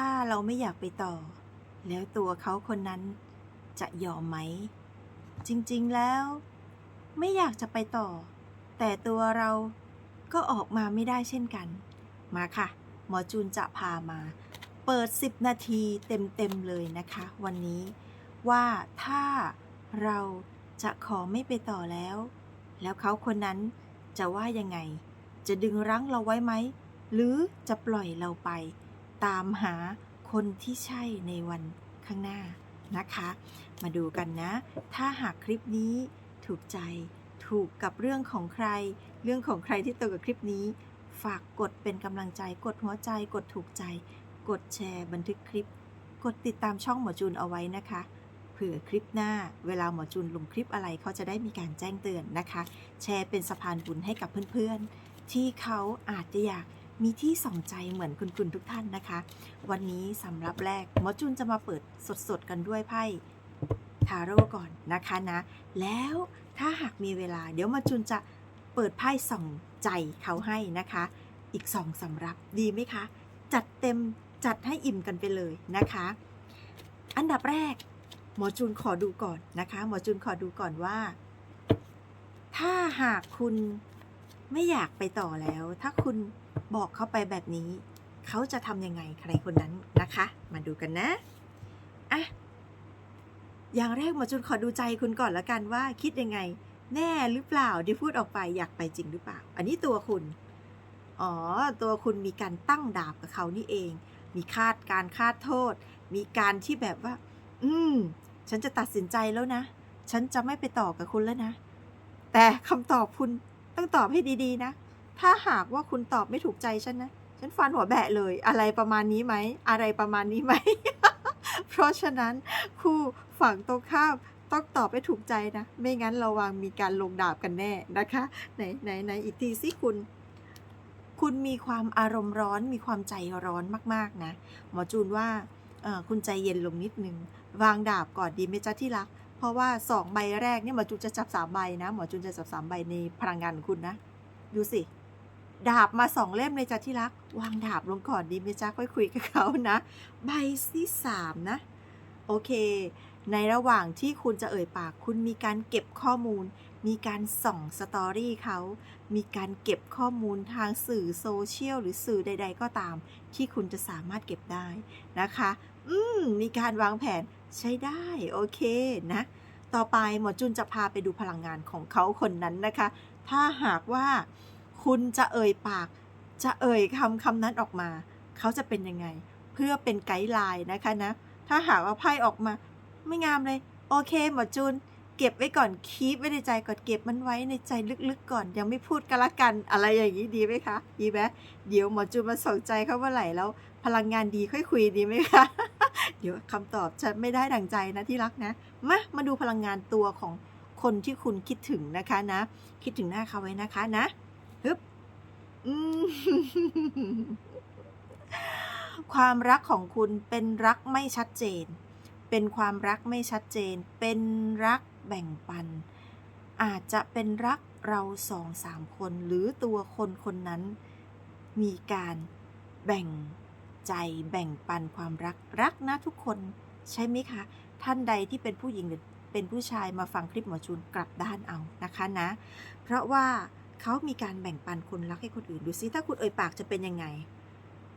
ถ้าเราไม่อยากไปต่อ แล้วตัวเขาคนนั้นจะยอมไหม จริงๆแล้ว ไม่อยากจะไปต่อ แต่ตัวเราก็ออกมาไม่ได้เช่นกัน มาค่ะ หมอจูนจะพามา เปิด 10 นาทีเต็มๆเลยนะคะ วันนี้ว่าถ้าเราจะขอไม่ไปต่อแล้ว แล้วเขาคนนั้นจะว่ายังไง จะดึงรั้งเราไว้ไหม หรือจะปล่อยเราไป ตามหาคนที่ใช่ในวันข้างหน้านะคะ มาดูกันนะ ถ้าหากคลิปนี้ถูกใจถูกกับเรื่องของใคร เรื่องของใครที่ตรงกับคลิปนี้ ฝากกดเป็นกำลังใจ กดหัวใจ กดถูกใจ กดแชร์บันทึกคลิป กดติดตามช่องหมอจูนเอาไว้นะคะเผื่อคลิปหน้าเวลาหมอจูนลงคลิปอะไรเขาจะได้มีการแจ้งเตือนนะคะ แชร์เป็นสะพานบุญให้กับเพื่อนๆ ที่เขาอาจจะอยาก มีที่ส่องใจเหมือนคุณคุณทุกท่านนะคะ วันนี้สำหรับแรกหมอจูนจะมาเปิดสดๆกันด้วยไพ่ทาโร่ก่อนนะคะนะ แล้วถ้าหากมีเวลา เดี๋ยวหมอจูนจะเปิดไพ่ส่องใจเขาให้นะคะ อีกสองสำรับดีไหมคะ จัดเต็มจัดให้อิ่มกันไปเลยนะคะ อันดับแรก หมอจูนขอดูก่อนนะคะ หมอจูนขอดูก่อนว่า ถ้าหากคุณไม่อยากไปต่อแล้ว ถ้าคุณ บอกเขาไปแบบนี้ เขาจะทำยังไงใครคนนั้นนะคะ มาดูกันนะอะอย่างแรกหมอจูนขอดูใจคุณก่อนละกันว่า คิดยังไง แน่หรือเปล่าที่พูดออกไปอยากไปจริงหรือเปล่า อันนี้ตัวคุณ อ๋อ ตัวคุณมีการตั้งดาบกับเขานี่เอง มีคาดการคาดโทษ มีการที่แบบว่า อืม ฉันจะตัดสินใจแล้วนะ ฉันจะไม่ไปต่อกับคุณแล้วนะ แต่คำตอบคุณต้องตอบให้ดีๆนะ ถ้าหากว่าคุณตอบไม่ถูกใจฉันนะ ฉันฟันหัวแบะเลย อะไรประมาณนี้ไหม อะไรประมาณนี้ไหม เพราะฉะนั้นคู่ฝั่งตรงข้ามต้องตอบให้ถูกใจนะ ไม่งั้นระวังมีการลงดาบกันแน่นะคะ ไหนไหนไหนอีกทีสิคุณ คุณมีความอารมณ์ร้อน มีความใจร้อนมากๆนะ หมอจูนว่าคุณใจเย็นลงนิดนึง วางดาบก่อนดีไหมจ๊ะที่รัก เพราะว่าสองใบแรกเนี่ยหมอจูนจะจับสามใบนะ หมอจูนจะจับสามใบในพลังงานของคุณนะ ดูสิ ดาบมาสองเล่มเลยจ้ะที่รัก วางดาบลงก่อนดีไหมจ๊ะค่อยคุยกับเขานะ ใบที่สามนะ โอเค ในระหว่างที่คุณจะเอ่ยปาก คุณมีการเก็บข้อมูล มีการส่องสตอรี่เขา มีการเก็บข้อมูลทางสื่อโซเชียลหรือสื่อใด ๆ ก็ตาม ที่คุณจะสามารถเก็บได้นะคะ อืม มีการวางแผนใช้ได้ โอเคนะ ต่อไปหมอจุนจะพาไปดูพลังงานของเขาคนนั้นนะคะ ถ้าหากว่า คุณจะเอ่ยปาก จะเอ่ยคำคำนั้นออกมา เขาจะเป็นยังไง เพื่อเป็นไกด์ไลน์นะคะนะ ถ้าหากว่าไพ่ออกมา ไม่งามเลย โอเคหมอจูนเก็บไว้ก่อนคีบไว้ในใจก่อนเก็บมันไว้ในใจลึกๆก่อน ยังไม่พูดกันละกันอะไรอย่างนี้ดีไหมคะดีไหมเดี๋ยวหมอจูนมาสนใจเขาเมื่อไหร่แล้ว พลังงานดีค่อยคุยดีไหมคะเดี๋ยวคำตอบจะไม่ได้ดังใจนะที่รักนะมามาดูพลังงานตัวของคนที่คุณคิดถึงนะคะนะ คิดถึงหน้าเขาไว้นะคะนะ ฮึบความรักของคุณเป็นรักไม่ชัดเจน เป็นความรักไม่ชัดเจน เป็นรักแบ่งปัน อาจจะเป็นรักเราสองสามคน หรือตัวคนคนนั้น มีการแบ่งใจแบ่งปันความรักรักนะทุกคนใช่ไหมคะ ท่านใดที่เป็นผู้หญิงหรือเป็นผู้ชายมาฟังคลิปหมอจูนกลับด้านเอานะคะนะ เพราะว่า เขามีการแบ่งปันคนรักให้คนอื่น ดูซิถ้าคุณเอ่ยปากจะเป็นยังไง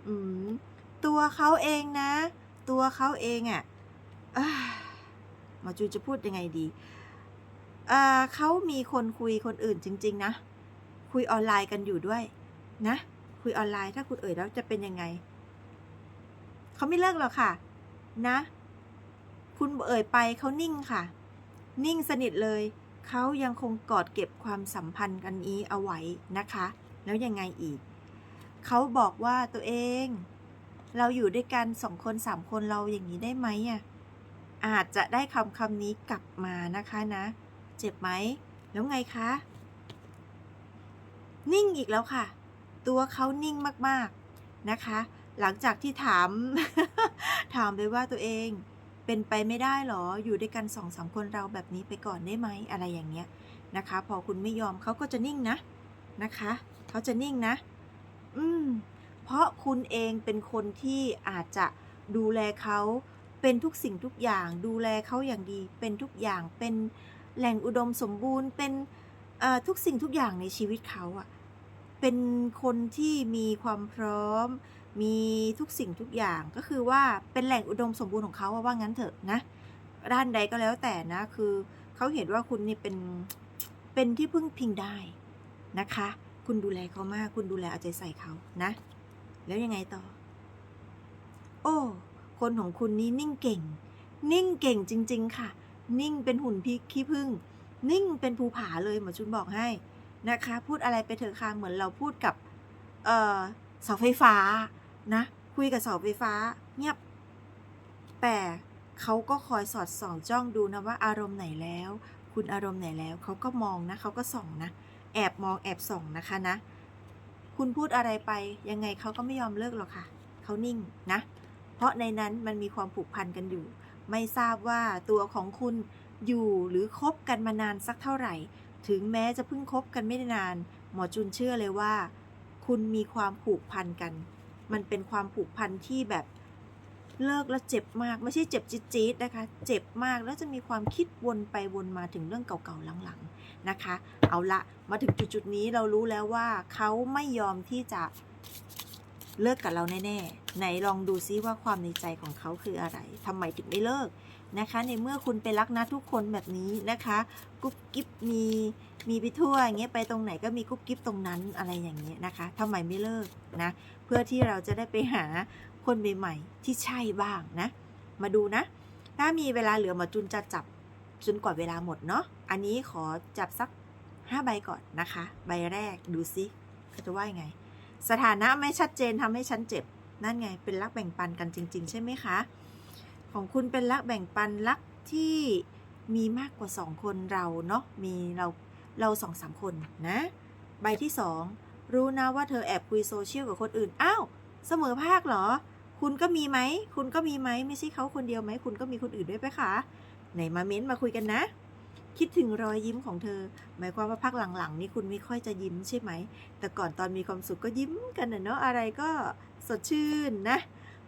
อืม ตัวเขาเองนะ ตัวเขาเองอะ่ะอ่าหมอจูจะพูดยังไงดีอ่าเขามีคนคุยคนอื่นจริง ๆ นะ คุยออนไลน์กันอยู่ด้วย นะ คุยออนไลน์ถ้าคุณเอ่ยแล้วจะเป็นยังไง เขาไม่เลิกหรอกค่ะ นะ คุณเอ่ยไปเขานิ่งค่ะ นิ่งสนิทเลย เขายังคงกอดเก็บความสัมพันธ์กันนี้เอาไว้นะคะ แล้วยังไงอีก เขาบอกว่าตัวเอง เราอยู่ด้วยกันสองคนสามคนเราอย่างนี้ได้ไหมอะอาจจะได้คำคำนี้กลับมานะคะนะ เจ็บไหม แล้วไงคะ นิ่งอีกแล้วค่ะ ตัวเขานิ่งมากๆนะคะ หลังจากที่ถาม ถามไปว่าตัวเอง เป็นไปไม่ได้หรอ อยู่ด้วยกันสองสามคนเราแบบนี้ไปก่อนได้ไหมอะไรอย่างเงี้ยนะคะ พอคุณไม่ยอมเขาก็จะนิ่งนะนะคะ เขาจะนิ่งนะ อืม เพราะคุณเองเป็นคนที่อาจจะดูแลเขาเป็นทุกสิ่งทุกอย่าง ดูแลเขาอย่างดี เป็นทุกอย่างเป็นแหล่งอุดมสมบูรณ์ เป็นอ่อทุกสิ่งทุกอย่างในชีวิตเขาอะเป็นคนที่มีความพร้อม มีทุกสิ่งทุกอย่างก็คือว่าเป็นแหล่งอุดมสมบูรณ์ของเขาว่างั้นเถอะนะ ด้านใดก็แล้วแต่นะ คือเขาเห็นว่าคุณนี่เป็นเป็นที่พึ่งพิงได้นะคะ คุณดูแลเขามาก คุณดูแลเอาใจใส่เขานะ แล้วยังไงต่อ โอ้คนของคุณนี้นิ่งเก่ง นิ่งเก่งจริง ๆ ค่ะ นิ่งเป็นหุ่นพิกขี้ผึ้งนิ่งเป็นภูผาเลยหมอจุนบอกให้นะคะ พูดอะไรไปเถอะค่ะเหมือนเราพูดกับเสาไฟฟ้า นะ คุยกับเสาไฟฟ้า เงียบ แต่เขาก็คอยสอดส่องจ้องดูนะว่าอารมณ์ไหนแล้ว คุณอารมณ์ไหนแล้ว เขาก็มองนะเขาก็ส่องนะ แอบมองแอบส่องนะคะนะ คุณพูดอะไรไปยังไงเขาก็ไม่ยอมเลิกหรอกค่ะ เขานิ่งนะ เพราะในนั้นมันมีความผูกพันกันอยู่ ไม่ทราบว่าตัวของคุณอยู่หรือคบกันมานานสักเท่าไหร่ ถึงแม้จะเพิ่งคบกันไม่ได้นาน หมอจุนเชื่อเลยว่า คุณมีความผูกพันกัน มันเป็นความผูกพันที่แบบเลิกแล้วเจ็บมาก ไม่ใช่เจ็บจี๊ดๆนะคะ เจ็บมากแล้วจะมีความคิดวนไปวนมาถึงเรื่องเก่าๆหลังๆนะคะ เอาละมาถึงจุดๆนี้เรารู้แล้วว่าเขาไม่ยอมที่จะเลิกกับเราแน่ๆไหนลองดูซิว่าความในใจของเขาคืออะไรทำไมถึงไม่เลิกนะคะ ในเมื่อคุณไปรักนะทุกคนแบบนี้นะคะ กุ๊บกิ๊บมี มีไปทั่วอย่างเงี้ยไปตรงไหนก็มีกุ๊บกิ๊บตรงนั้นอะไรอย่างเงี้ยนะคะทำไมไม่เลิกนะ เพื่อที่เราจะได้ไปหาคนใหม่ๆที่ใช่บ้างนะ มาดูนะ ถ้ามีเวลาเหลือมอจุนจะจับจนกว่าเวลาหมดเนาะอันนี้ขอจับสัก5ใบก่อนนะคะ ใบแรกดูซิเขาจะว่ายังไง สถานะไม่ชัดเจนทำให้ฉันเจ็บ นั่นไงเป็นรักแบ่งปันกันจริง ๆ ใช่ไหมคะ ของคุณเป็นรักแบ่งปันรักที่มีมากกว่า 2 คนเราเนาะมีเรา เราสองสามคนนะ ใบที่2รู้นะว่าเธอแอบคุยโซเชียลกับคนอื่น อ้าว เสมอภาคเหรอ คุณก็มีไหม คุณก็มีไหม ไม่ใช่เขาคนเดียวไหม คุณก็มีคนอื่นด้วยไหมคะ ไหนมาเม้นต์มาคุยกันนะ คิดถึงรอยยิ้มของเธอ หมายความว่าพักหลังๆ นี่คุณไม่ค่อยจะยิ้มใช่ไหม แต่ก่อนตอนมีความสุขก็ยิ้มกันนะเนาะ อะไรก็สดชื่นนะ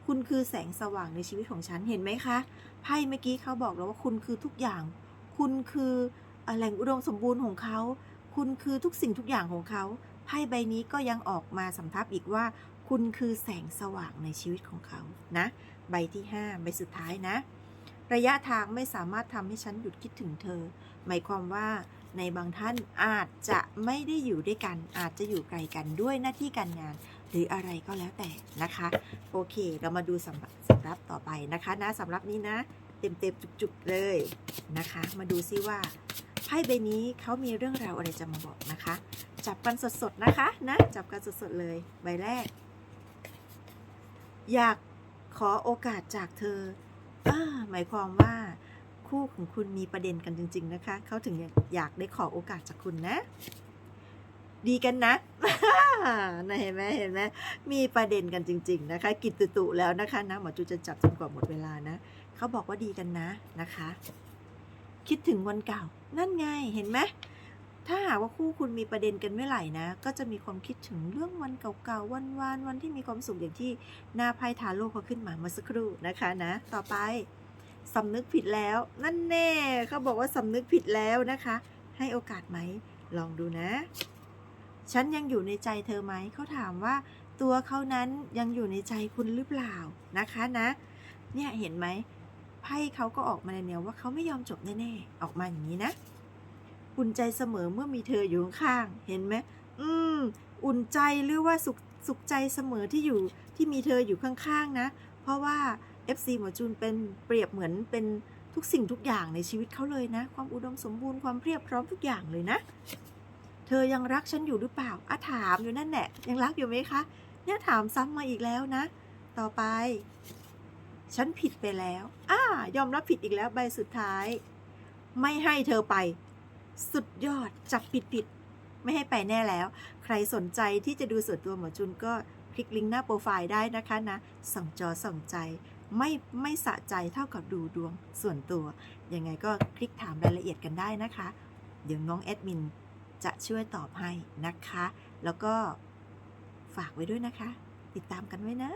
คุณคือแสงสว่างในชีวิตของฉัน เห็นไหมคะ ไพ่เมื่อกี้เขาบอกแล้วว่าคุณคือทุกอย่าง คุณคือ แหล่งอุดมสมบูรณ์ของเขา คุณคือทุกสิ่งทุกอย่างของเขาไพ่ใบนี้ก็ยังออกมาสำทับอีกว่า คุณคือแสงสว่างในชีวิตของเขานะ ใบที่ 5 ใบสุดท้ายนะ ระยะทางไม่สามารถทำให้ฉันหยุดคิดถึงเธอ หมายความว่าในบางท่านอาจจะไม่ได้อยู่ด้วยกัน อาจจะอยู่ไกลกันด้วยหน้าที่การงาน หรืออะไรก็แล้วแต่นะคะ โอเค เรามาดูสำหรับสำรับต่อไปนะคะนะสำรับนี้นะ เต็มเต็มๆจุกๆเลยนะคะ มาดูซิว่า พ่ใบนี้เขามีเรื่องราวอะไรจะมาบอกนะคะ จับกันสดๆนะคะนะจับกันสดๆเลยใบแรก อยากขอโอกาสจากเธออหมายความว่าคู่ของคุณมีประเด็นกันจริง ๆ นะคะเขาถึงอยากได้ขอโอกาสจากคุณนะ ดีกันนะนะเห็นไหมเห็นไหมมีประเด็นกันจริง ๆ นะคะ กินตุตุแล้วนะคะนะหมอจูจะจับจนกว่าหมดเวลานะเขาบอกว่าดีกันนะนะคะ คิดถึงวันเก่า นั่นไงเห็นไหมถ้าหากว่าคู่คุณมีประเด็นกันเมื่อไหร่นะ ก็จะมีความคิดถึงเรื่องวันเก่าๆวันวานวันที่มีความสุขอย่างที่หน้าไพ่ทาโร่เขาขึ้นมาเมื่อสักครู่นะคะนะ ต่อไปสำนึกผิดแล้ว นั่นแน่เขาบอกว่าสำนึกผิดแล้วนะคะ ให้โอกาสไหม ลองดูนะ ฉันยังอยู่ในใจเธอไหมเขาถามว่า ตัวเขานั้นยังอยู่ในใจคุณหรือเปล่านะคะนะ เนี่ยเห็นไหม ไพ่เขาก็ออกมาในแนวว่าเขาไม่ยอมจบแน่ๆ ออกมาอย่างนี้นะอุ่นใจเสมอเมื่อมีเธออยู่ข้างๆเห็นไหมอืม อุ่นใจหรือว่าสุขสุขใจเสมอที่อยู่ที่มีเธออยู่ข้างๆนะ เพราะว่า FC หมอจูนเป็นเปรียบเหมือนเป็นทุกสิ่งทุกอย่างในชีวิตเขาเลยนะ ความอุดมสมบูรณ์ความเพียบพร้อมทุกอย่างเลยนะ เธอยังรักฉันอยู่หรือเปล่าอะถามอยู่นั่นแหละยังรักอยู่ไหมคะ เนี่ยถามซ้ำมาอีกแล้วนะ ต่อไป ฉันผิดไปแล้วอ่ายอมรับผิดอีกแล้วใบสุดท้าย ไม่ให้เธอไป สุดยอด จับผิดผิด ไม่ให้ไปแน่แล้ว ใครสนใจที่จะดูส่วนตัวหมอจุนก็คลิกลิงก์หน้าโปรไฟล์ได้นะคะนะ ส่องจอส่องใจ ไม่ไม่สะใจเท่ากับดูดวงส่วนตัว ยังไงก็คลิกถามรายละเอียดกันได้นะคะ เดี๋ยวน้องแอดมินจะช่วยตอบให้นะคะ แล้วก็ฝากไว้ด้วยนะคะ ติดตามกันไว้นะ